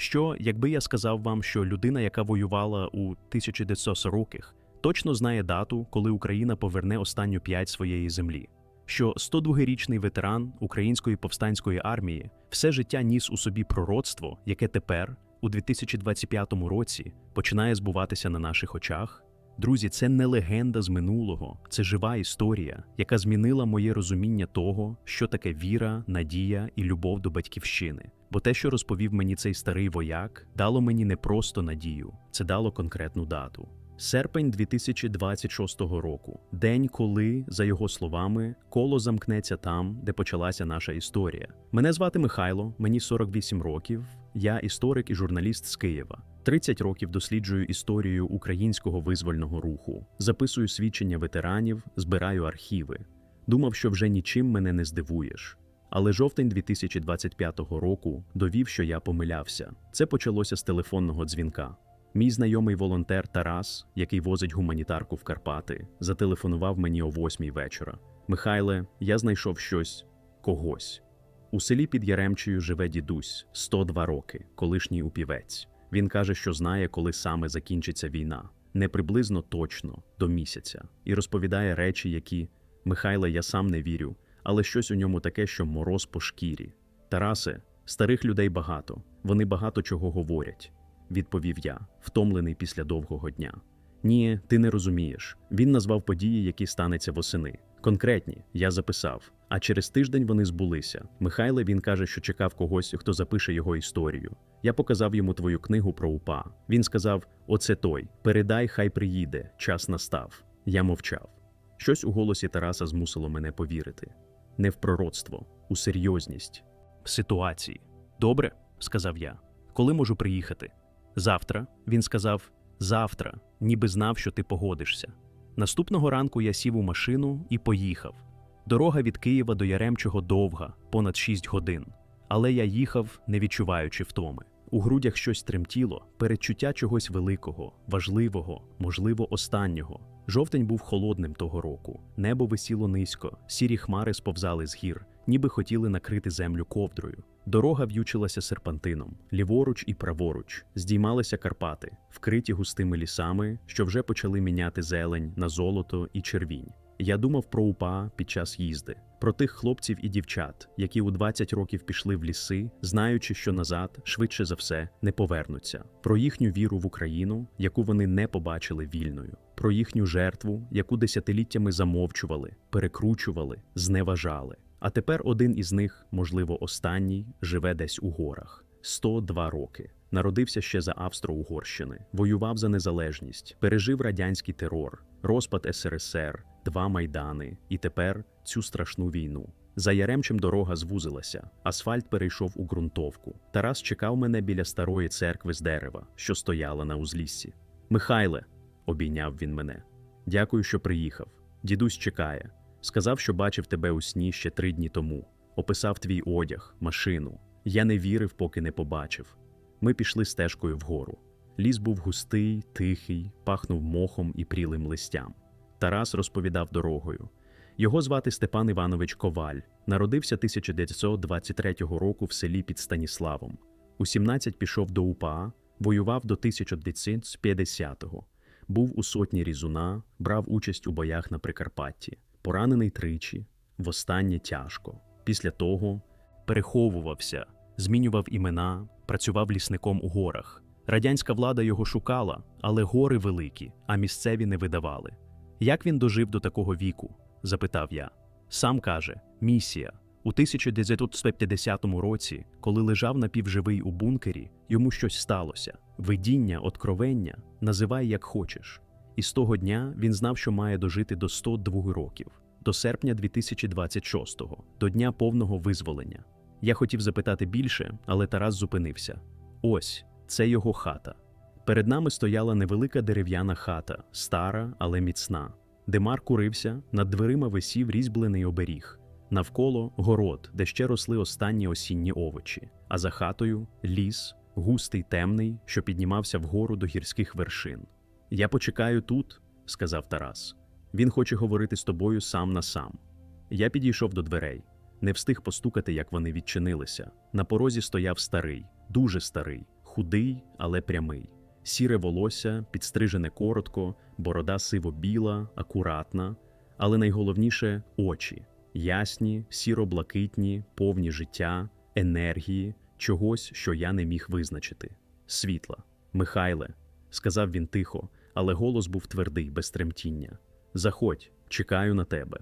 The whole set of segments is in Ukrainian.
Що, якби я сказав вам, що людина, яка воювала у 1940-х, точно знає дату, коли Україна поверне останню п'ять своєї землі? Що 102-річний ветеран Української повстанської армії все життя ніс у собі пророцтво, яке тепер, у 2025 році, починає збуватися на наших очах? Друзі, це не легенда з минулого, це жива історія, яка змінила моє розуміння того, що таке віра, надія і любов до батьківщини. Бо те, що розповів мені цей старий вояк, дало мені не просто надію, це дало конкретну дату. Серпень 2026 року, день, коли, за його словами, коло замкнеться там, де почалася наша історія. Мене звати Михайло, мені 48 років. Я історик і журналіст з Києва. 30 років досліджую історію українського визвольного руху, записую свідчення ветеранів, збираю архіви. Думав, що вже нічим мене не здивуєш. Але жовтень 2025 року довів, що я помилявся. Це почалося з телефонного дзвінка. Мій знайомий волонтер Тарас, який возить гуманітарку в Карпати, зателефонував мені о восьмій вечора. Михайле, я знайшов щось когось. У селі під Яремчею живе дідусь 102 роки, колишній упівець. Він каже, що знає, коли саме закінчиться війна, не приблизно точно до місяця, і розповідає речі, які Михайле, я сам не вірю, але щось у ньому таке, що мороз по шкірі. Тарасе, старих людей багато, вони багато чого говорять, відповів я, втомлений після довгого дня. Ні, ти не розумієш. Він назвав події, які станеться восени. Конкретні, я записав. А через тиждень вони збулися. Михайле він каже, що чекав когось, хто запише його історію. Я показав йому твою книгу про упа. Він сказав: Оце той, передай, хай приїде, час настав. Я мовчав. Щось у голосі Тараса змусило мене повірити. Не в пророцтво, у серйозність ситуації. Добре, сказав я. Коли можу приїхати? Завтра, він сказав, завтра, ніби знав, що ти погодишся. Наступного ранку я сів у машину і поїхав. Дорога від Києва до Яремчого довга, понад 6 годин. Але я їхав, не відчуваючи втоми. У грудях щось тремтіло, передчуття чогось великого, важливого, можливо, останнього. Жовтень був холодним того року. Небо висіло низько, сірі хмари сповзали з гір, ніби хотіли накрити землю ковдрою. Дорога в'ючилася серпантином, ліворуч і праворуч, здіймалися Карпати, вкриті густими лісами, що вже почали міняти зелень на золото і червінь. Я думав про упа під час їзди, про тих хлопців і дівчат, які у 20 років пішли в ліси, знаючи, що назад, швидше за все, не повернуться, про їхню віру в Україну, яку вони не побачили вільною, про їхню жертву, яку десятиліттями замовчували, перекручували, зневажали. А тепер один із них, можливо, останній, живе десь у горах. 102 роки. Народився ще за Австро-Угорщини, воював за незалежність, пережив радянський терор, розпад СРСР, два майдани, і тепер цю страшну війну. За Яремчем дорога звузилася, асфальт перейшов у ґрунтовку. Тарас чекав мене біля старої церкви з дерева, що стояла на узліссі. Михайле, обійняв він мене. Дякую, що приїхав. Дідусь чекає. Сказав, що бачив тебе у сні ще три дні тому. Описав твій одяг, машину. Я не вірив, поки не побачив. Ми пішли стежкою вгору. Ліс був густий, тихий, пахнув мохом і прілим листям. Тарас розповідав дорогою. Його звати Степан Іванович Коваль. Народився 1923 року в селі під Станіславом. У 17 пішов до УПА, воював до 1950-го. Був у сотні різуна, брав участь у боях на Прикарпатті. Поранений тричі, востаннє тяжко. Після того переховувався, змінював імена, працював лісником у горах. Радянська влада його шукала, але гори великі, а місцеві не видавали. Як він дожив до такого віку? запитав я. Сам каже: місія. У 1950 році, коли лежав напівживий у бункері, йому щось сталося. Видіння, откровення, називай як хочеш. І з того дня він знав, що має дожити до 102 років, до серпня 2026-го, до дня повного визволення. Я хотів запитати більше, але Тарас зупинився. Ось це його хата. Перед нами стояла невелика дерев'яна хата, стара, але міцна. Демар курився, над дверима висів різьблений оберіг. Навколо город, де ще росли останні осінні овочі, а за хатою ліс, густий темний, що піднімався вгору до гірських вершин. Я почекаю тут, сказав Тарас. Він хоче говорити з тобою сам на сам. Я підійшов до дверей, не встиг постукати, як вони відчинилися. На порозі стояв старий, дуже старий, худий, але прямий. Сіре волосся, підстрижене коротко, борода сиво-біла, акуратна, але найголовніше очі ясні, сіро-блакитні, повні життя, енергії, чогось, що я не міг визначити. Світла. Михайле, сказав він тихо, але голос був твердий, без тремтіння. Заходь, чекаю на тебе.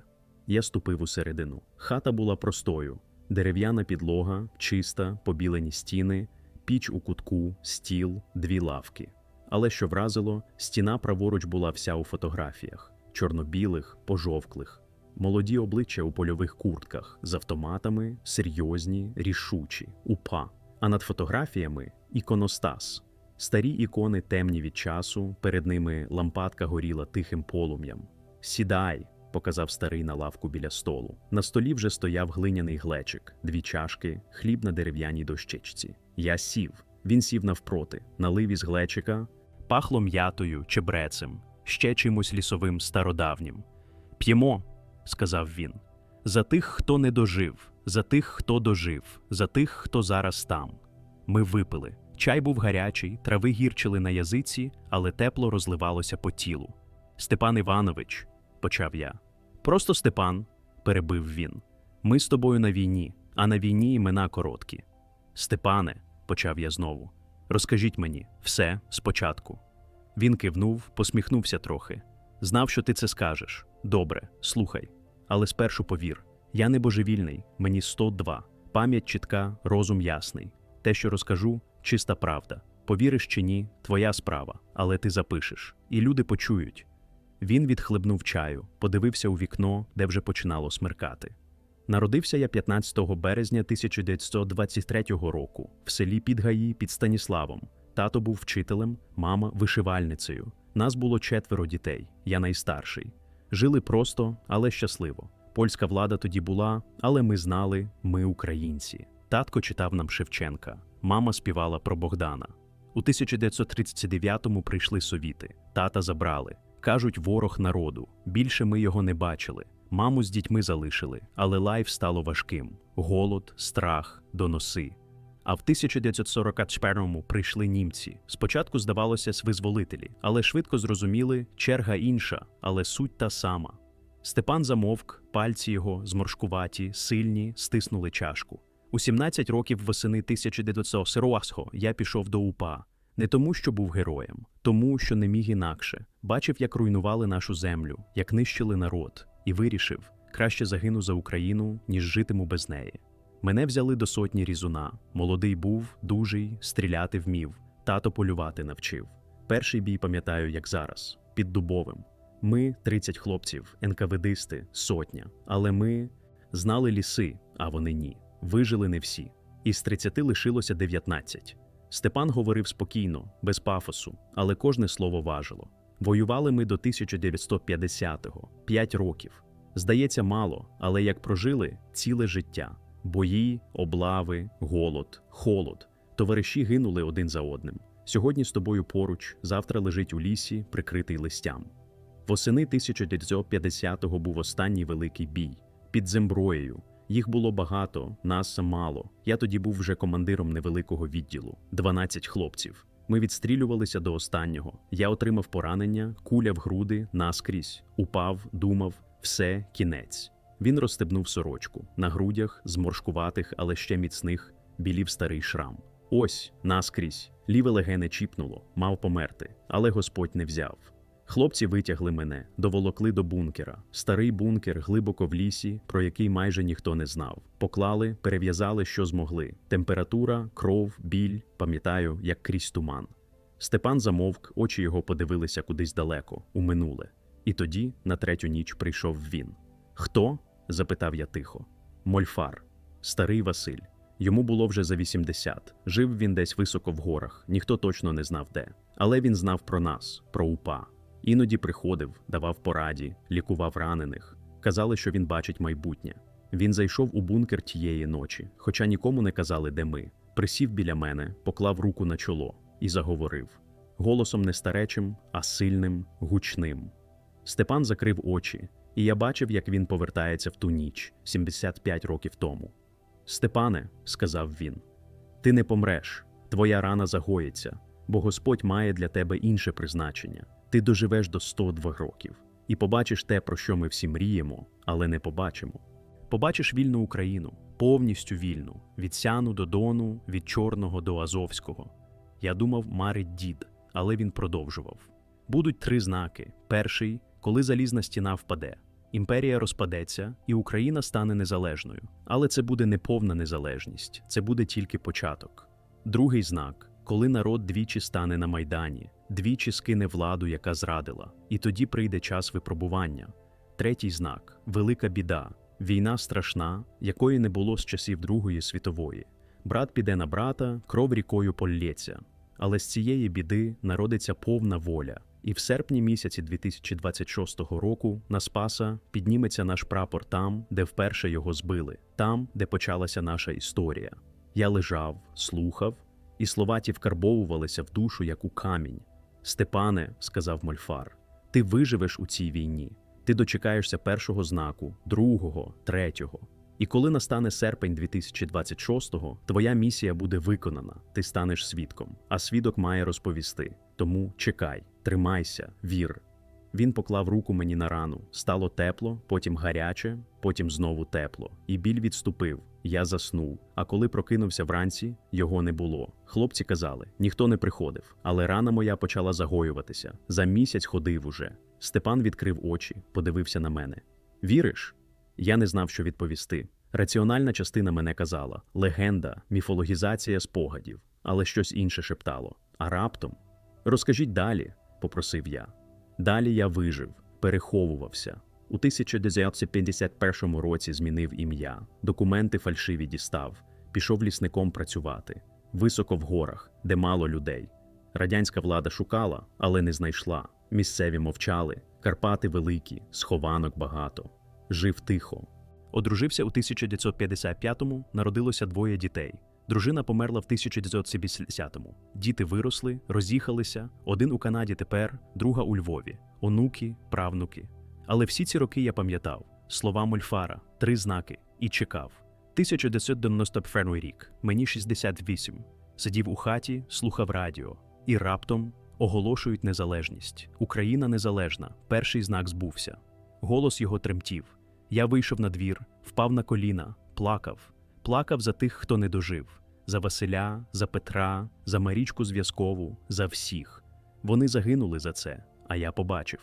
Я ступив усередину. Хата була простою: дерев'яна підлога, чиста, побілені стіни, піч у кутку, стіл, дві лавки. Але що вразило, стіна праворуч була вся у фотографіях: чорно-білих, пожовклих, молоді обличчя у польових куртках з автоматами, серйозні, рішучі, упа. А над фотографіями іконостас. Старі ікони темні від часу, перед ними лампадка горіла тихим полум'ям. Сідай, показав старий на лавку біля столу. На столі вже стояв глиняний глечик, дві чашки, хліб на дерев'яній дощечці. Я сів. Він сів навпроти, налив із глечика, пахло м'ятою, чебрецем, ще чимось лісовим стародавнім. П'ємо, сказав він. За тих, хто не дожив, за тих, хто дожив, за тих, хто зараз там. Ми випили. Чай був гарячий, трави гірчили на язиці, але тепло розливалося по тілу. Степан Іванович, почав я. Просто Степан, перебив він. Ми з тобою на війні, а на війні імена короткі. Степане, почав я знову. Розкажіть мені все спочатку. Він кивнув, посміхнувся трохи. Знав, що ти це скажеш. Добре, слухай. Але спершу повір: я не божевільний, мені 102. Пам'ять чітка, розум ясний. Те, що розкажу, чиста правда. Повіриш чи ні, твоя справа, але ти запишеш, і люди почують. Він відхлебнув чаю, подивився у вікно, де вже починало смеркати. Народився я 15 березня 1923 року в селі Підгаї під Станіславом. Тато був вчителем, мама вишивальницею. Нас було четверо дітей, я найстарший. Жили просто, але щасливо. Польська влада тоді була, але ми знали, ми українці. Татко читав нам Шевченка, мама співала про Богдана. У 1939-му прийшли совіти, тата забрали. Кажуть, ворог народу. Більше ми його не бачили. Маму з дітьми залишили, але лайф стало важким: голод, страх, доноси. А в 1944-му прийшли німці. Спочатку здавалося визволителі, але швидко зрозуміли, черга інша, але суть та сама. Степан замовк, пальці його, зморшкуваті, сильні, стиснули чашку. У 17 років восени 1940-го я пішов до УПА. Не тому, що був героєм, тому, що не міг інакше. Бачив, як руйнували нашу землю, як нищили народ, і вирішив, краще загину за Україну, ніж житиму без неї. Мене взяли до сотні різуна. Молодий був, дужий, стріляти вмів, тато полювати навчив. Перший бій пам'ятаю, як зараз, під дубовим. Ми 30 хлопців, НКВДисти, сотня. Але ми знали ліси, а вони ні. Вижили не всі. Із 30 лишилося 19. Степан говорив спокійно, без пафосу, але кожне слово важило. Воювали ми до 1950-го, 5 років. Здається, мало, але як прожили ціле життя: бої, облави, голод, холод. Товариші гинули один за одним. Сьогодні з тобою поруч, завтра лежить у лісі, прикритий листям. Восени 1950-го був останній великий бій під земброєю. Їх було багато, нас мало. Я тоді був вже командиром невеликого відділу 12 хлопців. Ми відстрілювалися до останнього. Я отримав поранення, куля в груди, наскрізь, упав, думав, все, кінець. Він розстебнув сорочку. На грудях, зморшкуватих, але ще міцних, білів старий шрам. Ось, наскрізь, ліве легене чіпнуло, мав померти, але Господь не взяв. Хлопці витягли мене, доволокли до бункера. Старий бункер глибоко в лісі, про який майже ніхто не знав. Поклали, перев'язали, що змогли. Температура, кров, біль, пам'ятаю, як крізь туман. Степан замовк, очі його подивилися кудись далеко, у минуле. І тоді, на третю ніч, прийшов він. Хто? запитав я тихо. Мольфар, старий Василь. Йому було вже за 80. Жив він десь високо в горах, ніхто точно не знав де. Але він знав про нас, про упа. Іноді приходив, давав пораді, лікував ранених. Казали, що він бачить майбутнє. Він зайшов у бункер тієї ночі, хоча нікому не казали, де ми. Присів біля мене, поклав руку на чоло і заговорив голосом не старечим, а сильним, гучним. Степан закрив очі, і я бачив, як він повертається в ту ніч, 75 років тому. Степане, сказав він, ти не помреш. твоя рана загоїться, бо Господь має для тебе інше призначення. Ти доживеш до 102 років і побачиш те, про що ми всі мріємо, але не побачимо. Побачиш вільну Україну, повністю вільну, від Сяну до Дону, від Чорного до Азовського. Я думав, марить дід, але він продовжував. Будуть три знаки: перший, коли залізна стіна впаде. Імперія розпадеться, і Україна стане незалежною. Але це буде не повна незалежність, це буде тільки початок. Другий знак коли народ двічі стане на майдані, двічі скине владу, яка зрадила, і тоді прийде час випробування. Третій знак велика біда, війна страшна, якої не було з часів Другої світової. Брат піде на брата, кров рікою полється. Але з цієї біди народиться повна воля. І в серпні місяці 2026 року на Спаса підніметься наш прапор там, де вперше його збили, там, де почалася наша історія. Я лежав, слухав, і слова ті вкарбовувалися в душу, як у камінь. Степане, сказав Мольфар, ти виживеш у цій війні. Ти дочекаєшся першого знаку, другого, третього. І коли настане серпень 2026-го, твоя місія буде виконана, ти станеш свідком, а свідок має розповісти. Тому чекай, тримайся, вір. Він поклав руку мені на рану. Стало тепло, потім гаряче, потім знову тепло. І біль відступив. Я заснув. А коли прокинувся вранці, його не було. Хлопці казали, ніхто не приходив, але рана моя почала загоюватися. За місяць ходив уже. Степан відкрив очі, подивився на мене. Віриш? Я не знав, що відповісти. Раціональна частина мене казала легенда, міфологізація спогадів, але щось інше шептало. А раптом розкажіть далі, попросив я. Далі я вижив, переховувався. У 1951 році змінив ім'я, документи фальшиві дістав, пішов лісником працювати, високо в горах, де мало людей. Радянська влада шукала, але не знайшла. Місцеві мовчали, Карпати великі, схованок багато. Жив тихо. Одружився у 1955-му, народилося двоє дітей. Дружина померла в 1970-му. Діти виросли, роз'їхалися. Один у Канаді тепер, друга у Львові, онуки, правнуки. Але всі ці роки я пам'ятав слова Мольфара, три знаки і чекав. 1991 рік, мені 68. Сидів у хаті, слухав радіо, і раптом оголошують незалежність. Україна незалежна. Перший знак збувся. Голос його тремтів. Я вийшов на двір, впав на коліна, плакав, плакав за тих, хто не дожив, за Василя, за Петра, за Марічку Зв'язкову, за всіх. Вони загинули за це, а я побачив.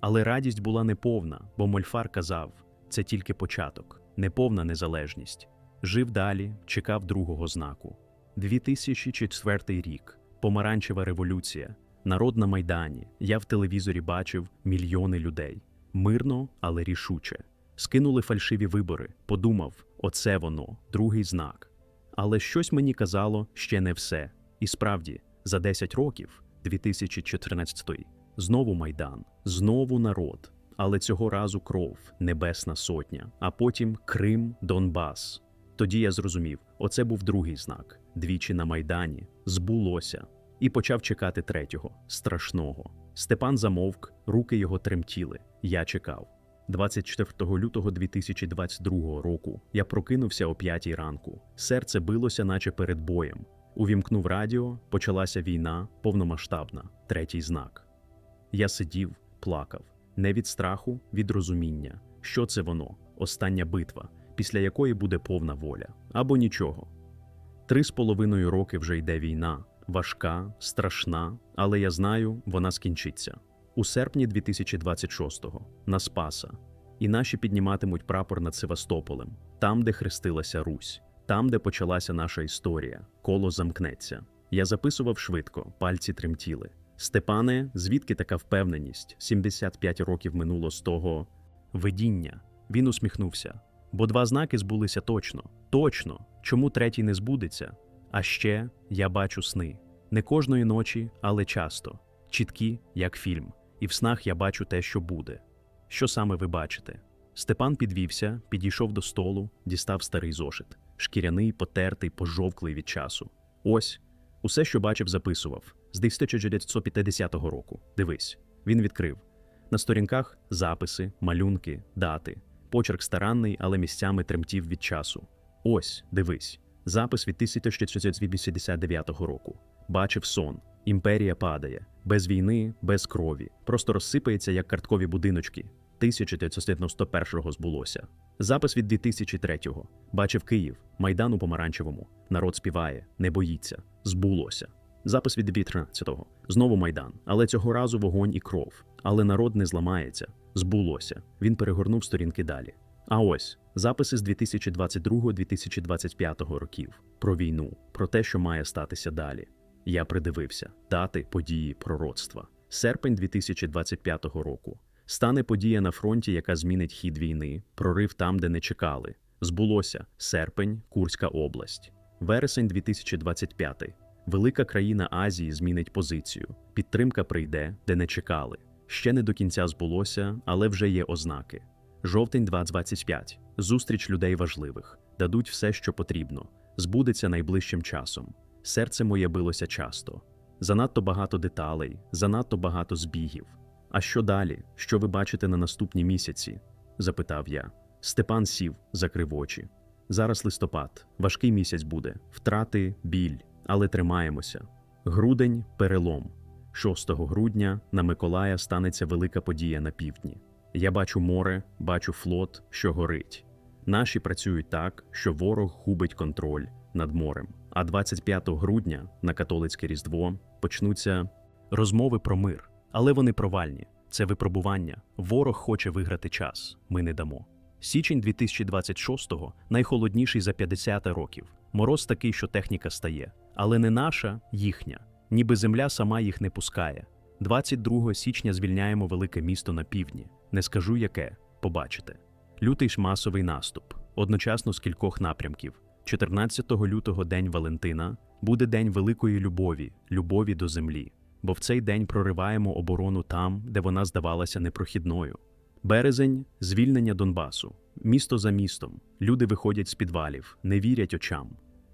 Але радість була неповна, бо Мольфар казав це тільки початок, неповна незалежність. Жив далі, чекав другого знаку. 2004 рік, помаранчева революція, народ на Майдані. Я в телевізорі бачив мільйони людей. Мирно, але рішуче. Скинули фальшиві вибори. Подумав, оце воно, другий знак. Але щось мені казало ще не все. І справді, за 10 років, 2014 знову майдан, знову народ. Але цього разу кров, Небесна Сотня, а потім Крим, Донбас. Тоді я зрозумів, оце був другий знак. Двічі на майдані збулося, і почав чекати третього, страшного. Степан замовк, руки його тремтіли. Я чекав. 24 лютого 2022 року я прокинувся о 5 ранку. Серце билося, наче перед боєм. Увімкнув радіо, почалася війна, повномасштабна, третій знак. Я сидів, плакав, не від страху, від розуміння. Що це воно? Остання битва, після якої буде повна воля. Або нічого. Три з половиною роки вже йде війна, важка, страшна, але я знаю, вона скінчиться. У серпні 2026-го на Спаса, і наші підніматимуть прапор над Севастополем, там, де хрестилася Русь, там, де почалася наша історія, коло замкнеться. Я записував швидко, пальці тремтіли. Степане, звідки така впевненість? 75 років минуло з того видіння. Він усміхнувся. Бо два знаки збулися точно, точно. Чому третій не збудеться? А ще я бачу сни. Не кожної ночі, але часто, чіткі, як фільм, і в снах я бачу те, що буде. Що саме ви бачите? Степан підвівся, підійшов до столу, дістав старий зошит, шкіряний, потертий, пожовклий від часу. Ось усе, що бачив, записував з 1950 року. Дивись, він відкрив. На сторінках записи, малюнки, дати. Почерк старанний, але місцями тремтів від часу. Ось, дивись, Запис від 1989 року. Бачив сон. Імперія падає. Без війни, без крові. Просто розсипається, як карткові будиночки. 1991-го збулося. Запис від 2003-го. Бачив Київ, Майдан у Помаранчевому. Народ співає, не боїться. Збулося. Запис від 2013-го. Знову Майдан. Але цього разу вогонь і кров. Але народ не зламається. Збулося. Він перегорнув сторінки далі. А ось записи з 2022-2025 років про війну, про те, що має статися далі. Я придивився дати події пророцтва. Серпень 2025 року. Стане подія на фронті, яка змінить хід війни, прорив там, де не чекали. Збулося серпень, Курська область. Вересень 2025. Велика країна Азії змінить позицію. Підтримка прийде, де не чекали. Ще не до кінця збулося, але вже є ознаки. Жовтень 2025. Зустріч людей важливих. Дадуть все, що потрібно. Збудеться найближчим часом. Серце моє билося часто. Занадто багато деталей, занадто багато збігів. А що далі? Що ви бачите на наступні місяці? запитав я. Степан сів, закрив очі. Зараз листопад, важкий місяць буде, втрати, біль, але тримаємося. Грудень перелом. 6 грудня на Миколая станеться велика подія на півдні. Я бачу море, бачу флот, що горить. Наші працюють так, що ворог губить контроль над морем. А 25 грудня на католицьке Різдво почнуться розмови про мир, але вони провальні. Це випробування. Ворог хоче виграти час. Ми не дамо. Січень 2026-го найхолодніший за 50 років. Мороз такий, що техніка стає, але не наша, їхня. Ніби земля сама їх не пускає. 22 січня звільняємо велике місто на півдні. Не скажу яке, побачите. Лютий ж масовий наступ, одночасно з кількох напрямків. 14 лютого День Валентина буде день великої любові, любові до землі, бо в цей день прориваємо оборону там, де вона здавалася непрохідною. Березень звільнення Донбасу. Місто за містом. Люди виходять з підвалів, не вірять очам.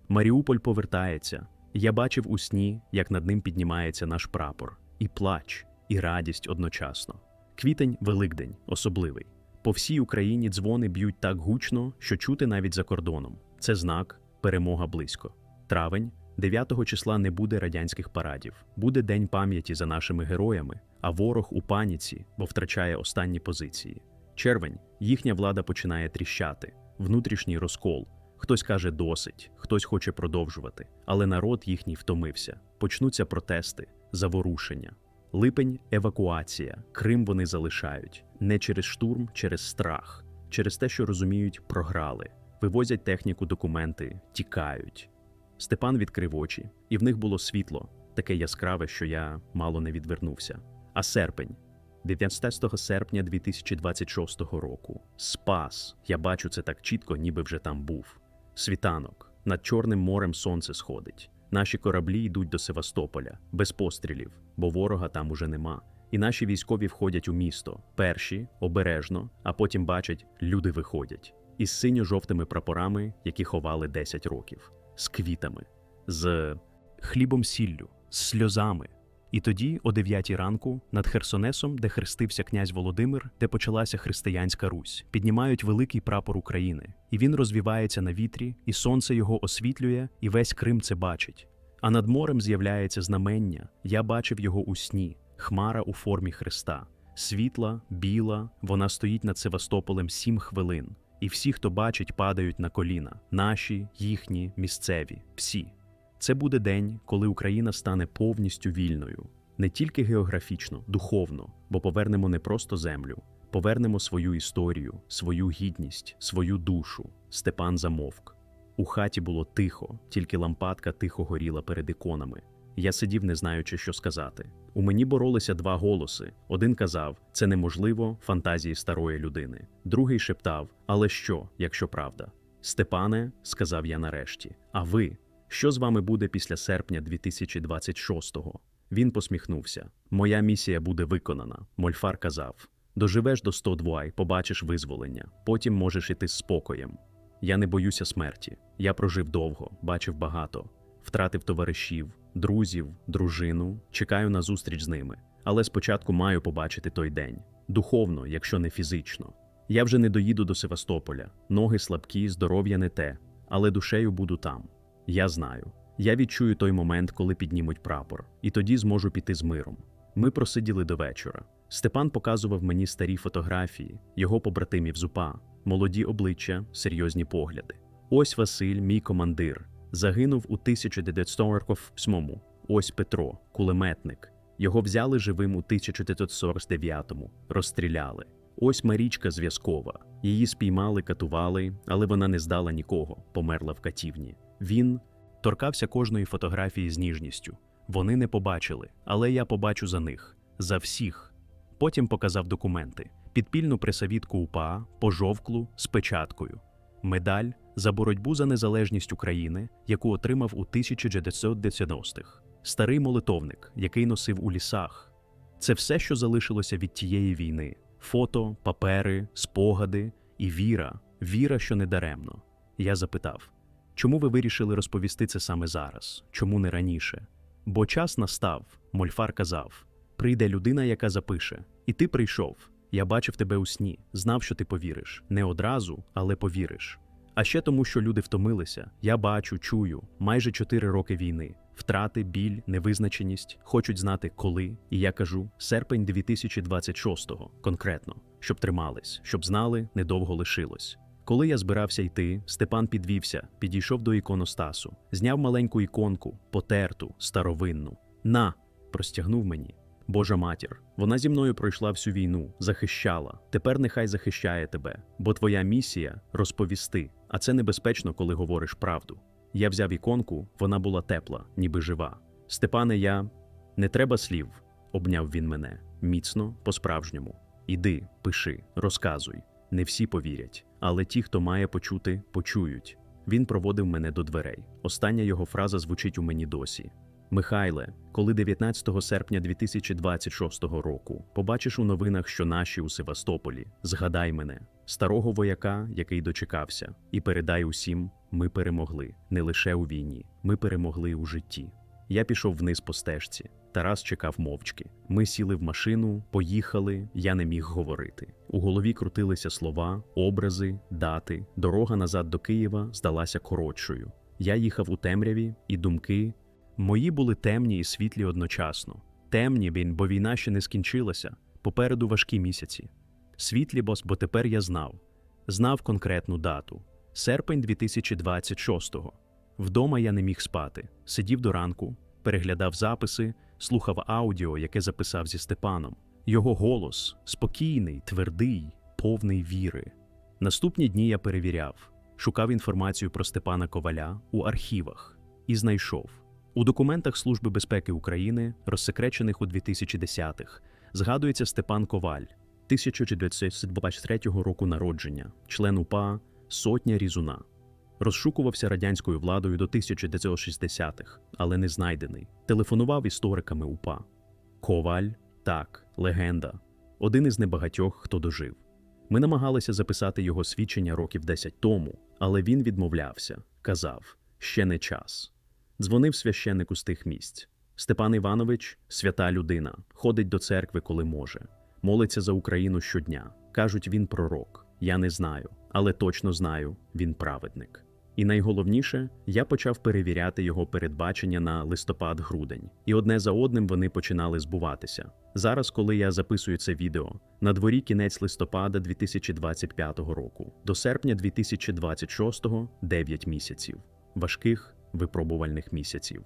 Маріуполь повертається. Я бачив у сні, як над ним піднімається наш прапор, і плач, і радість одночасно. Квітень Великдень особливий. По всій Україні дзвони б'ють так гучно, що чути навіть за кордоном. Це знак перемога близько. Травень 9 числа не буде радянських парадів, буде день пам'яті за нашими героями, а ворог у паніці, бо втрачає останні позиції. Червень їхня влада починає тріщати, внутрішній розкол. Хтось каже досить, хтось хоче продовжувати, але народ їхній втомився. Почнуться протести, заворушення. Липень евакуація. Крим вони залишають не через штурм, через страх, через те, що розуміють, програли, вивозять техніку, документи, тікають. Степан відкрив очі, і в них було світло, таке яскраве, що я мало не відвернувся. А серпень, 19 серпня 2026 року. Спас. Я бачу це так чітко, ніби вже там був. Світанок. Над Чорним морем сонце сходить. Наші кораблі йдуть до Севастополя без пострілів, бо ворога там уже нема. І наші військові входять у місто. Перші обережно, а потім бачать, люди виходять із синьо-жовтими прапорами, які ховали 10 років, з квітами, з хлібом сіллю, з сльозами. І тоді, о 9 ранку, над Херсонесом, де хрестився князь Володимир, де почалася християнська Русь, піднімають великий прапор України, і він розвівається на вітрі, і сонце його освітлює, і весь Крим це бачить. А над морем з'являється знамення. Я бачив його у сні, хмара у формі Христа. Світла, біла, вона стоїть над Севастополем сім хвилин, і всі, хто бачить, падають на коліна наші, їхні, місцеві, всі. Це буде день, коли Україна стане повністю вільною, не тільки географічно, духовно, бо повернемо не просто землю, повернемо свою історію, свою гідність, свою душу. Степан замовк. У хаті було тихо, тільки лампадка тихо горіла перед іконами. Я сидів, не знаючи, що сказати. У мені боролися два голоси. Один казав: це неможливо, фантазії старої людини. Другий шептав: Але що, якщо правда? Степане, сказав я нарешті, а ви? Що з вами буде після серпня 2026-го? Він посміхнувся. Моя місія буде виконана. Мольфар казав: доживеш до 102 й побачиш визволення, потім можеш іти з спокоєм. Я не боюся смерті. Я прожив довго, бачив багато, втратив товаришів, друзів, дружину, чекаю на зустріч з ними. Але спочатку маю побачити той день духовно, якщо не фізично. Я вже не доїду до Севастополя, ноги слабкі, здоров'я не те, але душею буду там. Я знаю. Я відчую той момент, коли піднімуть прапор, і тоді зможу піти з миром. Ми просиділи до вечора. Степан показував мені старі фотографії, його побратимів з УПА, молоді обличчя, серйозні погляди. Ось Василь, мій командир, загинув у 1947-му. Ось Петро, кулеметник. Його взяли живим у 1949-му, розстріляли. Ось Марічка зв'язкова. Її спіймали, катували, але вона не здала нікого, померла в катівні. Він торкався кожної фотографії з ніжністю. Вони не побачили, але я побачу за них, за всіх. Потім показав документи: підпільну присавідку УПА, пожовклу з печаткою, медаль за боротьбу за незалежність України, яку отримав у 1990-х, старий молитовник, який носив у лісах. Це все, що залишилося від тієї війни: фото, папери, спогади і віра, віра, що не даремно. Я запитав, чому ви вирішили розповісти це саме зараз? Чому не раніше? Бо час настав, Мольфар казав: прийде людина, яка запише, і ти прийшов. Я бачив тебе у сні, знав, що ти повіриш. Не одразу, але повіриш. А ще тому, що люди втомилися. Я бачу, чую майже чотири роки війни, втрати, біль, невизначеність, хочуть знати коли. І я кажу серпень 2026-го, конкретно, щоб тримались, щоб знали, недовго лишилось. Коли я збирався йти, Степан підвівся, підійшов до іконостасу, зняв маленьку іконку, потерту, старовинну. На, простягнув мені. Божа матір, вона зі мною пройшла всю війну, захищала. Тепер нехай захищає тебе, бо твоя місія розповісти, а це небезпечно, коли говориш правду. Я взяв іконку, вона була тепла, ніби жива. Степане, я не треба слів, обняв він мене міцно, по-справжньому. Іди, пиши, розказуй. Не всі повірять, але ті, хто має почути, почують. Він проводив мене до дверей. Остання його фраза звучить у мені досі. Михайле, коли 19 серпня 2026 року побачиш у новинах, що наші у Севастополі, згадай мене, старого вояка, який дочекався, і передай усім: ми перемогли не лише у війні, ми перемогли у житті. Я пішов вниз по стежці. Тарас чекав мовчки. Ми сіли в машину, поїхали, я не міг говорити. У голові крутилися слова, образи, дати. Дорога назад до Києва здалася коротшою. Я їхав у темряві, і думки мої були темні і світлі одночасно. Темні він, бо війна ще не скінчилася. Попереду важкі місяці. Світлі, бос, бо тепер я знав. Знав конкретну дату серпень 2026-го. Вдома я не міг спати. Сидів до ранку, переглядав записи, слухав аудіо, яке записав зі Степаном. Його голос спокійний, твердий, повний віри. Наступні дні я перевіряв, шукав інформацію про Степана Коваля у архівах і знайшов. У документах Служби безпеки України, розсекречених у 2010-х, згадується Степан Коваль, 1923 року народження, член УПА, сотня різуна. Розшукувався радянською владою до 1960-х, але не знайдений. Телефонував істориками УПА. Коваль так, легенда. Один із небагатьох, хто дожив. Ми намагалися записати його свідчення років 10 тому, але він відмовлявся, казав: ще не час. Дзвонив священнику з тих місць. Степан Іванович свята людина, ходить до церкви, коли може, молиться за Україну щодня. Кажуть, він пророк. Я не знаю, але точно знаю, він праведник. І найголовніше, я почав перевіряти його передбачення на листопад-грудень, і одне за одним вони починали збуватися. Зараз, коли я записую це відео, на дворі кінець листопада 2025 року, до серпня 2026 – 9 місяців, важких випробувальних місяців.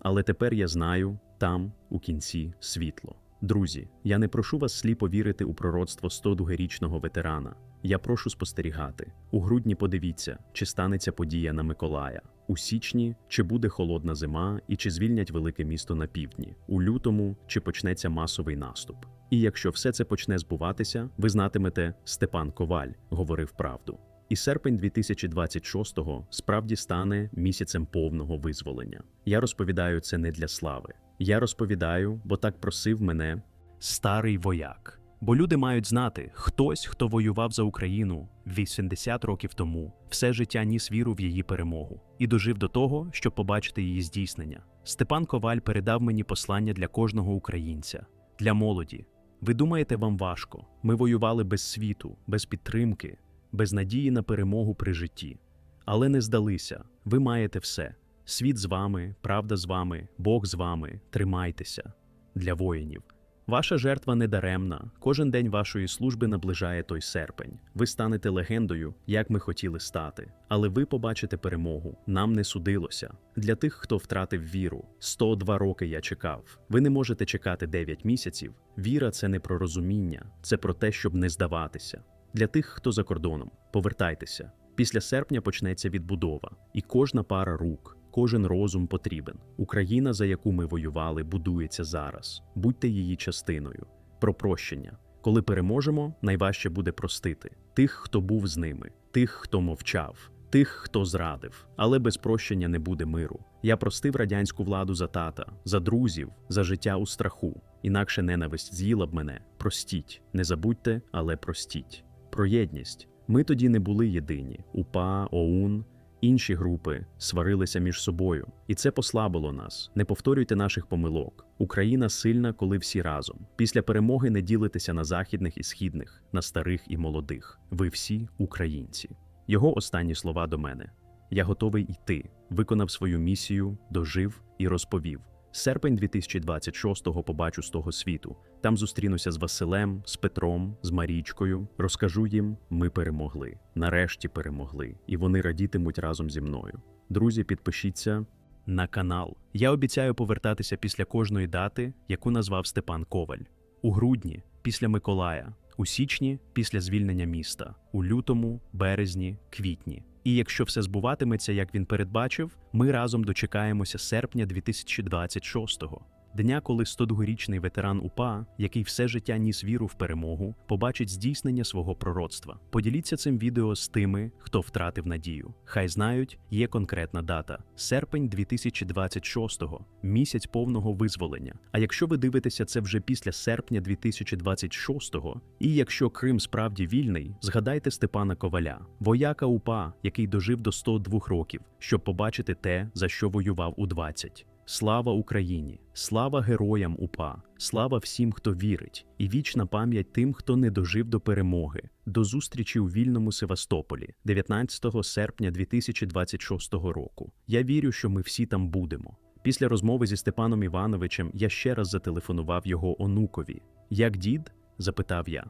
Але тепер я знаю, там, у кінці, світло. Друзі, я не прошу вас сліпо вірити у пророцтво 102-річного ветерана. Я прошу спостерігати. У грудні подивіться, чи станеться подія на Миколая. У січні чи буде холодна зима і чи звільнять велике місто на півдні, у лютому чи почнеться масовий наступ. І якщо все це почне збуватися, ви знатимете, Степан Коваль говорив правду. І серпень 2026-го справді стане місяцем повного визволення. Я розповідаю це не для слави. Я розповідаю, бо так просив мене старий вояк. Бо люди мають знати, хтось, хто воював за Україну 80 років тому, все життя ніс віру в її перемогу і дожив до того, щоб побачити її здійснення. Степан Коваль передав мені послання для кожного українця, для молоді. Ви думаєте, вам важко? Ми воювали без світу, без підтримки, без надії на перемогу при житті. Але не здалися, ви маєте все: Світ з вами, правда з вами, Бог з вами. Тримайтеся для воїнів. Ваша жертва не даремна. Кожен день вашої служби наближає той серпень. Ви станете легендою, як ми хотіли стати. Але ви побачите перемогу. Нам не судилося. Для тих, хто втратив віру. 102 роки я чекав. Ви не можете чекати 9 місяців. Віра це не про розуміння, це про те, щоб не здаватися. Для тих, хто за кордоном, повертайтеся. Після серпня почнеться відбудова, і кожна пара рук, кожен розум потрібен. Україна, за яку ми воювали, будується зараз. Будьте її частиною. Про прощення. Коли переможемо, найважче буде простити тих, хто був з ними, тих, хто мовчав, тих, хто зрадив. Але без прощення не буде миру. Я простив радянську владу за тата, за друзів, за життя у страху. Інакше ненависть з'їла б мене. Простіть, не забудьте, але простіть. Про єдність. Ми тоді не були єдині. УПА, ОУН, інші групи сварилися між собою, і це послабило нас. Не повторюйте наших помилок. Україна сильна, коли всі разом. Після перемоги не ділитеся на західних і східних, на старих і молодих. Ви всі українці. Його останні слова до мене: Я готовий йти, виконав свою місію, дожив і розповів. Серпень 2026-го побачу з того світу. Там зустрінуся з Василем, з Петром, з Марічкою. Розкажу їм, ми перемогли. Нарешті перемогли, і вони радітимуть разом зі мною. Друзі, підпишіться на канал. Я обіцяю повертатися після кожної дати, яку назвав Степан Коваль. У грудні, після Миколая, у січні, після звільнення міста, у лютому, березні, квітні. І якщо все збуватиметься, як він передбачив, ми разом дочекаємося серпня 2026-го. Дня, коли 102-річний ветеран УПА, який все життя ніс віру в перемогу, побачить здійснення свого пророцтва. Поділіться цим відео з тими, хто втратив надію. Хай знають, є конкретна дата серпень 2026-го, місяць повного визволення. А якщо ви дивитеся це вже після серпня 2026-го, і якщо Крим справді вільний, згадайте Степана Коваля, вояка УПА, який дожив до 102 років, щоб побачити те, за що воював у 20. Слава Україні! Слава героям УПА! Слава всім, хто вірить, і вічна пам'ять тим, хто не дожив до перемоги. До зустрічі у вільному Севастополі, 19 серпня 2026 року. Я вірю, що ми всі там будемо. Після розмови зі Степаном Івановичем я ще раз зателефонував його онукові. Як дід? запитав я.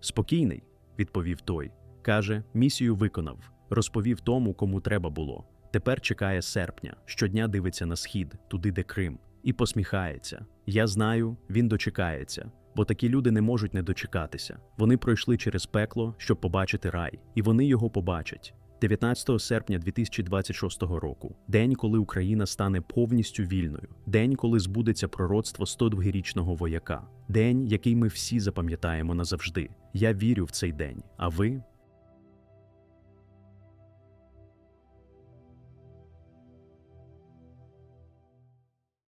Спокійний, відповів той. Каже, місію виконав, розповів тому, кому треба було. Тепер чекає серпня, щодня дивиться на схід, туди, де Крим, і посміхається. Я знаю, він дочекається, бо такі люди не можуть не дочекатися. Вони пройшли через пекло, щоб побачити рай, і вони його побачать. 19 серпня 2026 року, день, коли Україна стане повністю вільною, день, коли збудеться пророцтво 102-річного вояка, день, який ми всі запам'ятаємо назавжди. Я вірю в цей день. А ви?